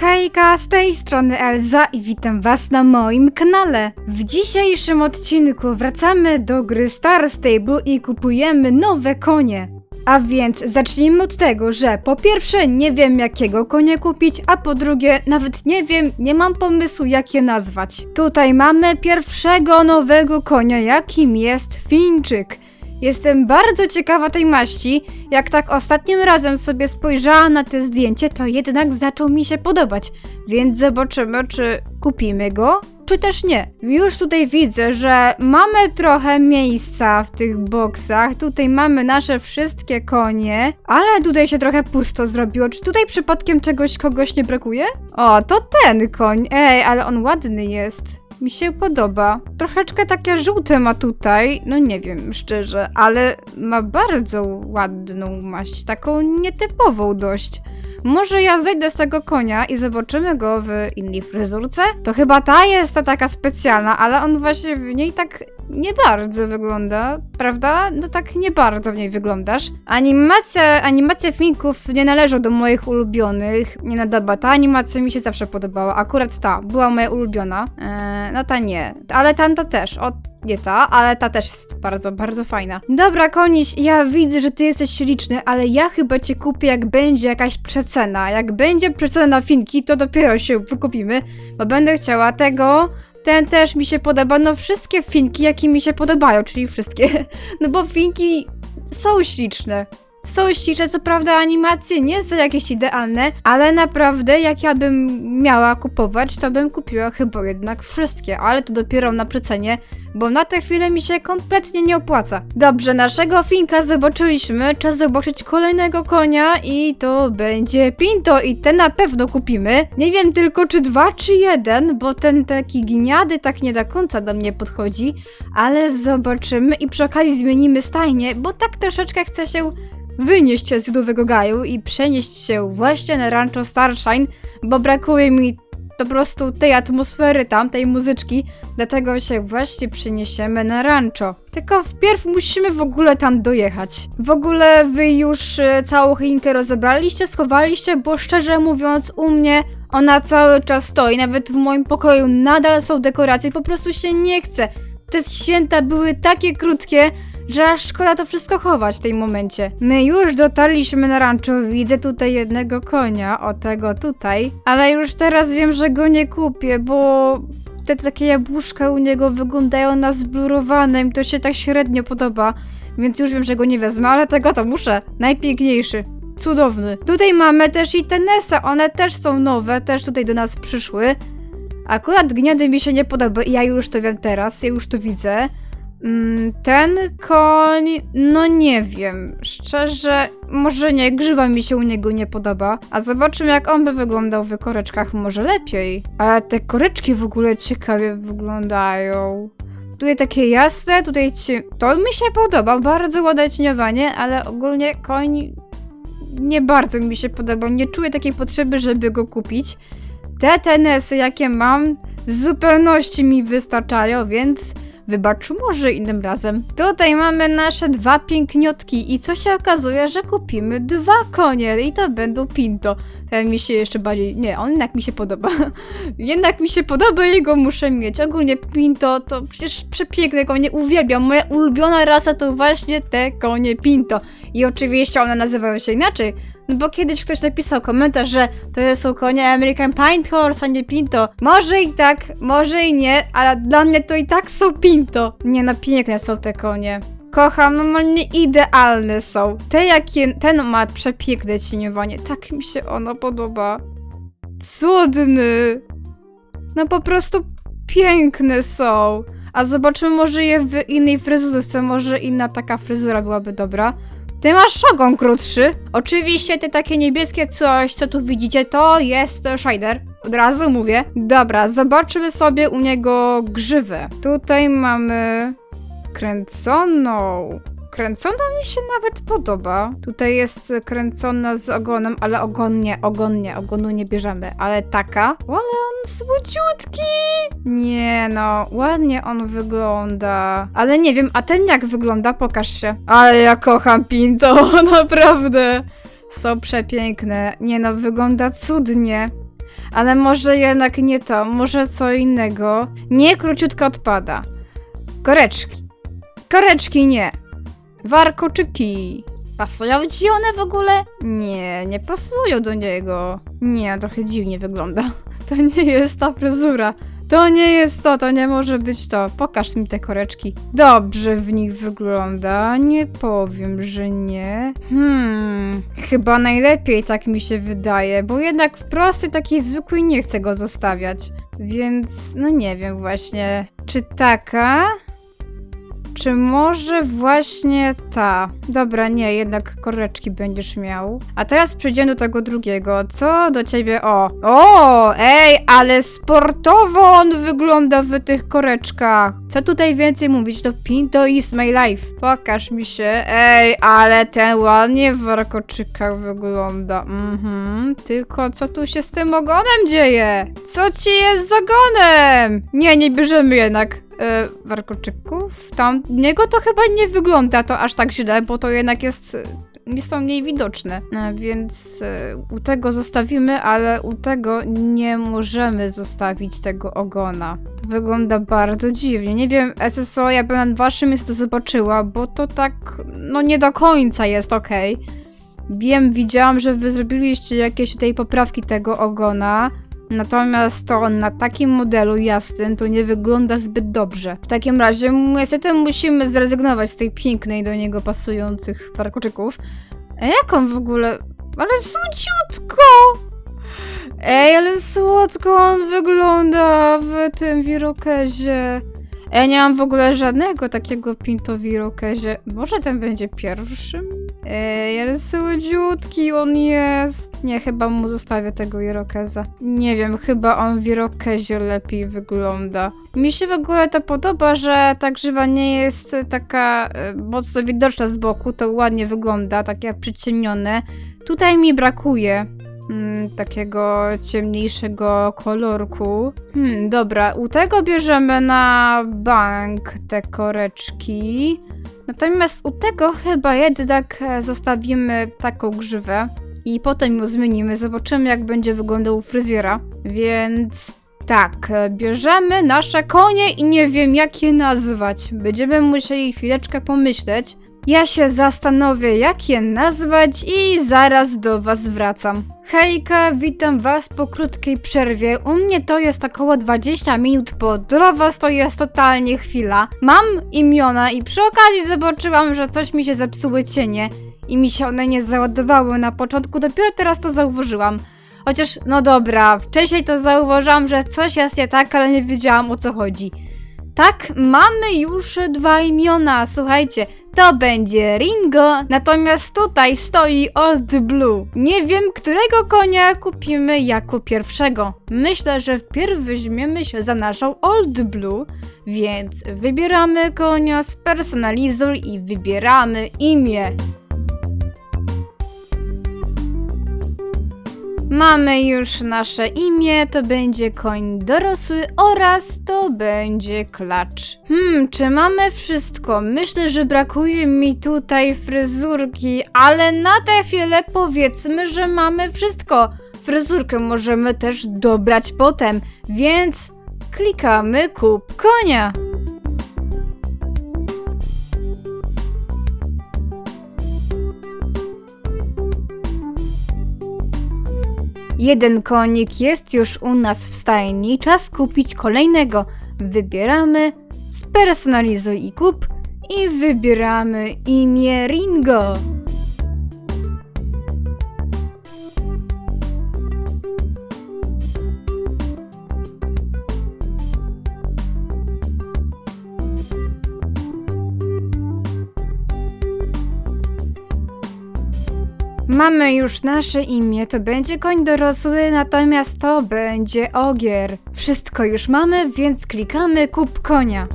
Hejka, z tej strony Elza i witam was na moim kanale. W dzisiejszym odcinku wracamy do gry Star Stable i kupujemy nowe konie. A więc zacznijmy od tego, że po pierwsze nie wiem jakiego konia kupić, a po drugie nawet nie wiem, nie mam pomysłu jak je nazwać. Tutaj mamy pierwszego nowego konia, jakim jest Fińczyk. Jestem bardzo ciekawa tej maści. Jak tak ostatnim razem sobie spojrzałam na te zdjęcie, to jednak zaczął mi się podobać. Więc zobaczymy, czy kupimy go, czy też nie. Już tutaj widzę, że mamy trochę miejsca w tych boksach. Tutaj mamy nasze wszystkie konie, ale tutaj się trochę pusto zrobiło. Czy tutaj przypadkiem czegoś kogoś nie brakuje? O, to ten koń. Ej, ale on ładny jest. Mi się podoba. Troszeczkę takie żółte ma tutaj, no nie wiem szczerze, ale ma bardzo ładną maść, taką nietypową dość. Może ja zejdę z tego konia i zobaczymy go w innej fryzurce? To chyba ta jest ta taka specjalna, ale on właśnie w niej tak nie bardzo wygląda, prawda? No tak nie bardzo w niej wyglądasz. Animacja, animacja Finków nie należą do moich ulubionych. Nie dobra, ta animacja mi się zawsze podobała. Akurat ta była moja ulubiona. Eee, no ta nie, ale tamta też. O, nie ta, ale ta też jest bardzo, bardzo fajna. Dobra, Koniś, ja widzę, że ty jesteś śliczny, ale ja chyba cię kupię, jak będzie jakaś przecena. Jak będzie przecena na finki, to dopiero się wykupimy, bo będę chciała tego. Ten też mi się podoba, no wszystkie finki, jakie mi się podobają, czyli wszystkie. No bo finki są śliczne. Są śliczne, co prawda animacje nie są jakieś idealne, ale naprawdę jak ja bym miała kupować, to bym kupiła chyba jednak wszystkie, ale to dopiero na przecenie, bo na tę chwilę mi się kompletnie nie opłaca. Dobrze, naszego finka zobaczyliśmy, czas zobaczyć kolejnego konia i to będzie Pinto i ten na pewno kupimy. Nie wiem tylko czy dwa czy jeden, bo ten taki gniady tak nie do końca do mnie podchodzi, ale zobaczymy i przy okazji zmienimy stajnię, bo tak troszeczkę chcę się wynieść z Ludowego Gaju i przenieść się właśnie na Rancho Starshine, bo brakuje mi po prostu tej atmosfery tam, tej muzyczki, dlatego się właśnie przeniesiemy na rancho. Tylko wpierw musimy w ogóle tam dojechać. W ogóle wy już e, całą choinkę rozebraliście, schowaliście, bo szczerze mówiąc u mnie ona cały czas stoi, nawet w moim pokoju nadal są dekoracje, po prostu się nie chce. Te święta były takie krótkie, że aż szkoda to wszystko chować w tym momencie. My już dotarliśmy na rancho, widzę tutaj jednego konia, o tego tutaj, ale już teraz wiem, że go nie kupię, bo te takie jabłuszka u niego wyglądają na zblurowane, mi to się tak średnio podoba, więc już wiem, że go nie wezmę, ale tego to muszę. Najpiękniejszy. Cudowny. Tutaj mamy też i Tenesa, one też są nowe, też tutaj do nas przyszły. Akurat gniady mi się nie podoba i ja już to wiem teraz, ja już to widzę. Mm, Ten koń, no nie wiem, szczerze, może nie, grzywa mi się u niego nie podoba, a zobaczymy jak on by wyglądał w koreczkach, może lepiej. Ale te koreczki w ogóle ciekawie wyglądają. Tutaj takie jasne, tutaj cie... to mi się podoba, bardzo ładne cieniowanie, ale ogólnie koń nie bardzo mi się podoba, nie czuję takiej potrzeby, żeby go kupić. Te tenesy, jakie mam, w zupełności mi wystarczają, więc wybacz może innym razem. Tutaj mamy nasze dwa piękniotki i co się okazuje, że kupimy dwa konie i to będą Pinto. Ten mi się jeszcze bardziej, nie, on jednak mi się podoba. jednak mi się podoba i go muszę mieć. Ogólnie Pinto to przecież przepiękne konie, uwielbiam. Moja ulubiona rasa to właśnie te konie Pinto. I oczywiście one nazywają się inaczej, no bo kiedyś ktoś napisał komentarz, że to są konie American Pint Horse, a nie Pinto. Może i tak, może i nie, ale dla mnie to i tak są Pinto. Nie no, piękne są te konie. Kocham, normalnie idealne są. Te jakie, ten ma przepiękne cieniowanie, tak mi się ono podoba. Cudny. No po prostu piękne są. A zobaczymy może je w innej fryzurce, może inna taka fryzura byłaby dobra. Ty masz ogon krótszy. Oczywiście te takie niebieskie coś, co tu widzicie, to jest shader. Od razu mówię. Dobra, zobaczymy sobie u niego grzywę. Tutaj mamy kręconą. Kręcona mi się nawet podoba. Tutaj jest kręcona z ogonem, ale ogon nie, ogon nie, ogonu nie bierzemy. Ale taka. Ale on słodziutki! Nie no, ładnie on wygląda. Ale nie wiem, a ten jak wygląda? Pokaż się. Ale ja kocham Pinto, naprawdę. Są przepiękne. Nie no, wygląda cudnie. Ale może jednak nie to, może co innego. Nie, króciutko odpada. Koreczki. Koreczki nie. Warkoczyki. Pasują ci one w ogóle? Nie, nie pasują do niego. Nie, trochę dziwnie wygląda. To nie jest ta fryzura. To nie jest to, to nie może być to. Pokaż mi te koreczki. Dobrze w nich wygląda. Nie powiem, że nie. Hmm, chyba najlepiej tak mi się wydaje, bo jednak w prosty taki zwykły nie chcę go zostawiać. Więc, no nie wiem właśnie. Czy taka? Czy może właśnie ta? Dobra, nie, jednak koreczki będziesz miał. A teraz przejdziemy do tego drugiego. Co do ciebie? O! O! Ej, ale sportowo on wygląda w tych koreczkach. Co tutaj więcej mówić? To Pinto is my life. Pokaż mi się. Ej, ale ten ładnie w warkoczykach wygląda. Mhm. Tylko co tu się z tym ogonem dzieje? Co ci jest z ogonem? Nie, nie bierzemy jednak warkoczyków. Tam niego to chyba nie wygląda to aż tak źle, bo to jednak jest, jest to mniej widoczne. E, więc e, u tego zostawimy, ale u tego nie możemy zostawić tego ogona. To wygląda bardzo dziwnie. Nie wiem, SSO, ja bym waszym miejscu to zobaczyła, bo to tak, no nie do końca jest okej. Wiem, widziałam, że wy zrobiliście jakieś tutaj poprawki tego ogona. Natomiast to na takim modelu jasnym to nie wygląda zbyt dobrze. W takim razie niestety musimy zrezygnować z tej pięknej do niego pasujących warkoczyków. A jak on w ogóle... Ale słodziutko! Ej, ale słodko on wygląda w tym wirokezie. Ja nie mam w ogóle żadnego takiego pinto wirokezie. Może ten będzie pierwszym? Ej, ale słodziutki on jest. Nie, chyba mu zostawię tego irokeza. Nie wiem, chyba on w irokezie lepiej wygląda. Mi się w ogóle to podoba, że ta grzywa nie jest taka e, mocno widoczna z boku, to ładnie wygląda, takie przyciemnione. Tutaj mi brakuje mm, takiego ciemniejszego kolorku. Hmm, dobra, u tego bierzemy na bank te koreczki. Natomiast u tego chyba jednak e, zostawimy taką grzywę i potem ją zmienimy. Zobaczymy, jak będzie wyglądał fryzjera. Więc tak, e, bierzemy nasze konie i nie wiem, jak je nazwać. Będziemy musieli chwileczkę pomyśleć. Ja się zastanowię, jak je nazwać i zaraz do Was wracam. Hejka, witam Was po krótkiej przerwie. U mnie to jest około 20 minut, bo dla Was to jest totalnie chwila. Mam imiona i przy okazji zobaczyłam, że coś mi się zepsuły cienie i mi się one nie załadowały na początku, dopiero teraz to zauważyłam. Chociaż, no dobra, wcześniej to zauważyłam, że coś jest nie tak, ale nie wiedziałam o co chodzi. Tak, mamy już dwa imiona, słuchajcie, to będzie Ringo, natomiast tutaj stoi Old Blue. Nie wiem, którego konia kupimy jako pierwszego. Myślę, że wpierw weźmiemy się za naszą Old Blue, więc wybieramy konia, spersonalizuj i wybieramy imię. Mamy już nasze imię, to będzie koń dorosły oraz to będzie klacz. Hmm, czy mamy wszystko? Myślę, że brakuje mi tutaj fryzurki, ale na tę chwilę powiedzmy, że mamy wszystko. Fryzurkę możemy też dobrać potem, więc klikamy kup konia. Jeden konik jest już u nas w stajni, czas kupić kolejnego. Wybieramy, spersonalizuj i kup i wybieramy imię Ringo. Mamy już nasze imię, to będzie koń dorosły, natomiast to będzie ogier. Wszystko już mamy, więc klikamy kup konia.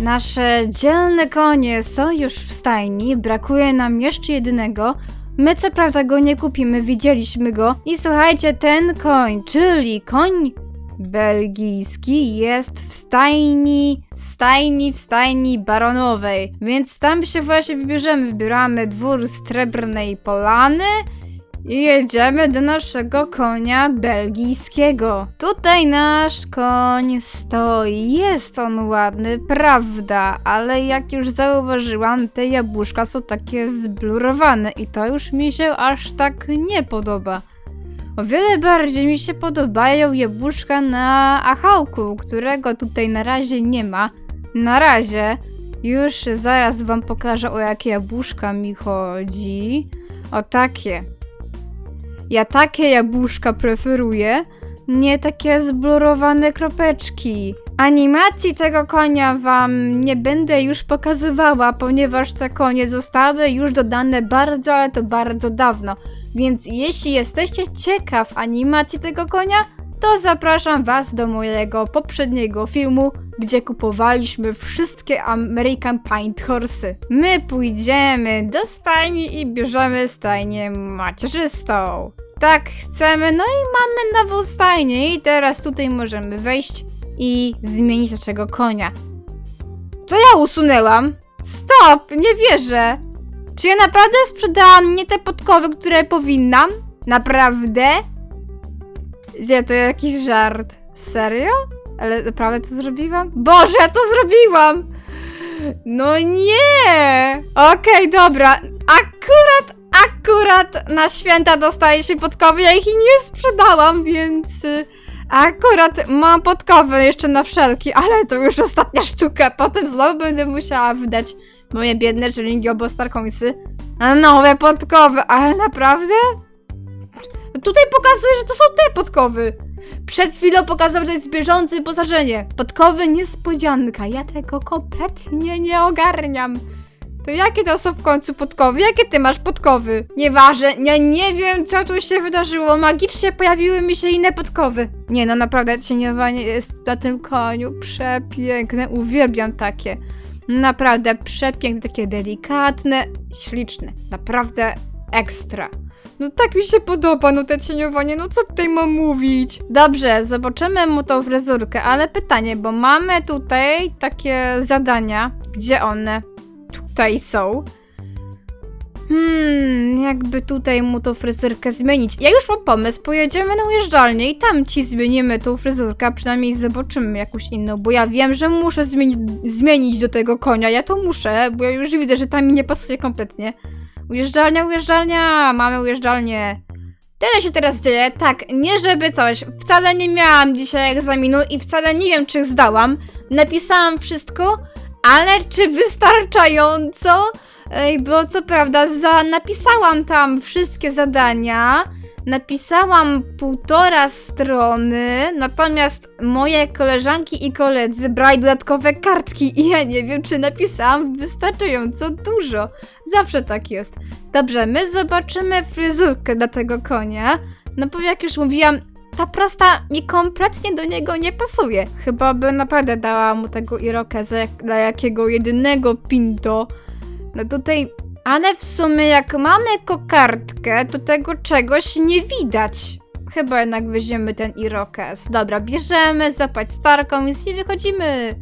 Nasze dzielne konie są już w stajni, brakuje nam jeszcze jednego. My co prawda go nie kupimy, widzieliśmy go. I słuchajcie, ten koń, czyli koń belgijski jest w stajni, w stajni, w stajni baronowej, więc tam się właśnie wybierzemy. Wybieramy dwór Srebrnej Polany i jedziemy do naszego konia belgijskiego. Tutaj nasz koń stoi. Jest on ładny, prawda, ale jak już zauważyłam, te jabłuszka są takie zblurowane i to już mi się aż tak nie podoba. O wiele bardziej mi się podobają jabłuszka na achałku, którego tutaj na razie nie ma. Na razie. Już zaraz wam pokażę o jakie jabłuszka mi chodzi. O takie. Ja takie jabłuszka preferuję, nie takie zblurowane kropeczki. Animacji tego konia wam nie będę już pokazywała, ponieważ te konie zostały już dodane bardzo, ale to bardzo dawno. Więc jeśli jesteście ciekaw animacji tego konia, to zapraszam was do mojego poprzedniego filmu, gdzie kupowaliśmy wszystkie American Paint Horsey. My pójdziemy do stajni i bierzemy stajnię macierzystą. Tak chcemy, no i mamy nową stajnię i teraz tutaj możemy wejść i zmienić naszego konia. Co ja usunęłam? Stop, nie wierzę. Czy ja naprawdę sprzedałam nie te podkowy, które powinnam? Naprawdę? Nie, to jakiś żart. Serio? Ale naprawdę to zrobiłam? Boże, ja to zrobiłam! No nie! Okej, dobra. Akurat, akurat na święta dostaliśmy podkowy, ja ich nie sprzedałam, więc... Akurat mam podkowy jeszcze na wszelki, ale to już ostatnia sztuka. Potem znowu będę musiała wydać moje biedne dżelingi albo starkońsy na nowe podkowy, ale naprawdę? Tutaj pokazuje, że to są te podkowy. Przed chwilą pokazał, że jest bieżące wyposażenie. Podkowy niespodzianka. Ja tego kompletnie nie ogarniam. To jakie to są w końcu podkowy? Jakie ty masz podkowy? Nieważne, ja nie wiem co tu się wydarzyło. Magicznie pojawiły mi się inne podkowy. Nie no, naprawdę cieniowanie jest na tym koniu przepiękne. Uwielbiam takie. Naprawdę przepiękne, takie delikatne, śliczne. Naprawdę ekstra. No tak mi się podoba, no te cieniowanie, no co tutaj mam mówić? Dobrze, zobaczymy mu tą fryzurkę, ale pytanie, bo mamy tutaj takie zadania, gdzie one tutaj są. Hmm, jakby tutaj mu tą fryzurkę zmienić. Ja już mam pomysł, pojedziemy na ujeżdżalnię i tam ci zmienimy tą fryzurkę, a przynajmniej zobaczymy jakąś inną, bo ja wiem, że muszę zmienić, zmienić do tego konia, ja to muszę, bo ja już widzę, że tam mi nie pasuje kompletnie. Ujeżdżalnia, ujeżdżalnia, mamy ujeżdżalnię. Tyle się teraz dzieje, tak, nie żeby coś, wcale nie miałam dzisiaj egzaminu i wcale nie wiem, czy zdałam. Napisałam wszystko, ale czy wystarczająco? Ej, bo co prawda za, napisałam tam wszystkie zadania, napisałam półtora strony, natomiast moje koleżanki i koledzy brali dodatkowe kartki i ja nie wiem, czy napisałam wystarczająco dużo. Zawsze tak jest. Dobrze, my zobaczymy fryzurkę dla tego konia. No bo jak już mówiłam, ta prosta mi kompletnie do niego nie pasuje. Chyba by naprawdę dała mu tego irokeza dla jakiego jedynego pinto. No tutaj, ale w sumie jak mamy kokardkę, to tego czegoś nie widać. Chyba jednak weźmiemy ten irokez. Dobra, bierzemy, zapać starką i wychodzimy.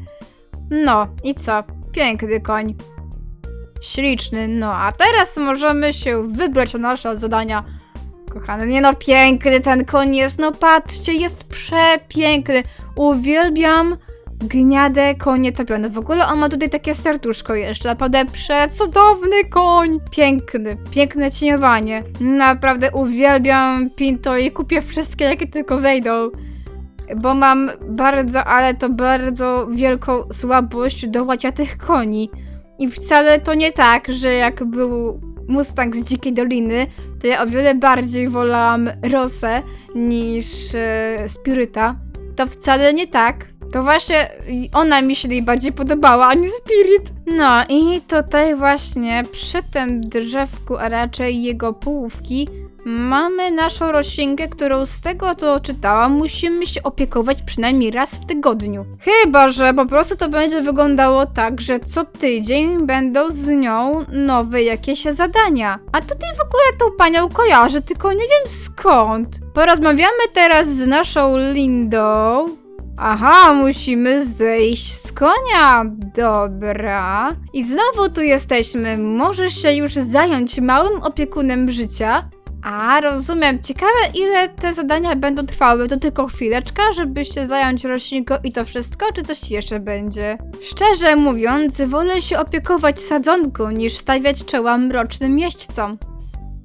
No, i co? Piękny koń. Śliczny, no a teraz możemy się wybrać na nasze zadania. Kochany, nie no, piękny ten koń jest, no patrzcie, jest przepiękny. Uwielbiam gniadę konie topione. W ogóle on ma tutaj takie serduszko jeszcze, naprawdę przecudowny koń. Piękny, piękne cieniowanie. Naprawdę uwielbiam Pinto i kupię wszystkie, jakie tylko wejdą. Bo mam bardzo, ale to bardzo wielką słabość do łaciatych koni. I wcale to nie tak, że jak był Mustang z Dzikiej Doliny, to ja o wiele bardziej wolałam Rosę niż e. To wcale nie tak. To właśnie ona mi się najbardziej podobała, a nie Spirit. No i tutaj właśnie przy tym drzewku, a raczej jego połówki, Mamy naszą roślinkę, którą z tego co czytałam, musimy się opiekować przynajmniej raz w tygodniu. Chyba, że po prostu to będzie wyglądało tak, że co tydzień będą z nią nowe jakieś zadania. A tutaj w ogóle tą panią kojarzę, tylko nie wiem skąd. Porozmawiamy teraz z naszą Lindą. Aha, musimy zejść z konia. Dobra. I znowu tu jesteśmy. Możesz się już zająć małym opiekunem życia. A, rozumiem. Ciekawe, ile te zadania będą trwały. To tylko chwileczka, żeby się zająć roślinką i to wszystko, czy coś jeszcze będzie? Szczerze mówiąc, wolę się opiekować sadzonką, niż stawiać czoła mrocznym jeźdźcom.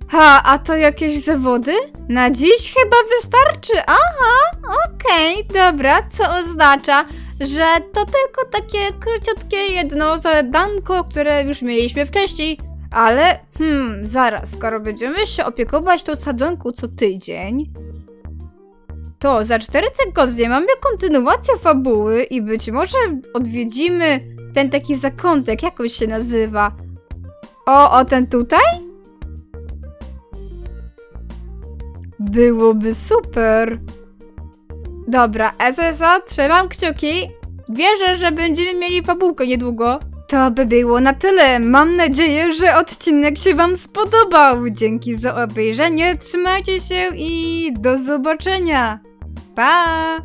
Ha, a to jakieś zawody? Na dziś chyba wystarczy. Aha, okej, dobra, co oznacza, że to tylko takie króciutkie jedno zadanko, które już mieliśmy wcześniej. Ale, hmm, zaraz, skoro będziemy się opiekować tą sadzonką co tydzień, to za 4 tygodnie mamy kontynuację fabuły i być może odwiedzimy ten taki zakątek, jak on się nazywa. O, o ten tutaj? Byłoby super. Dobra, SSA, trzymam kciuki. Wierzę, że będziemy mieli fabułkę niedługo. To by było na tyle. Mam nadzieję, że odcinek się Wam spodobał. Dzięki za obejrzenie, trzymajcie się i do zobaczenia. Pa!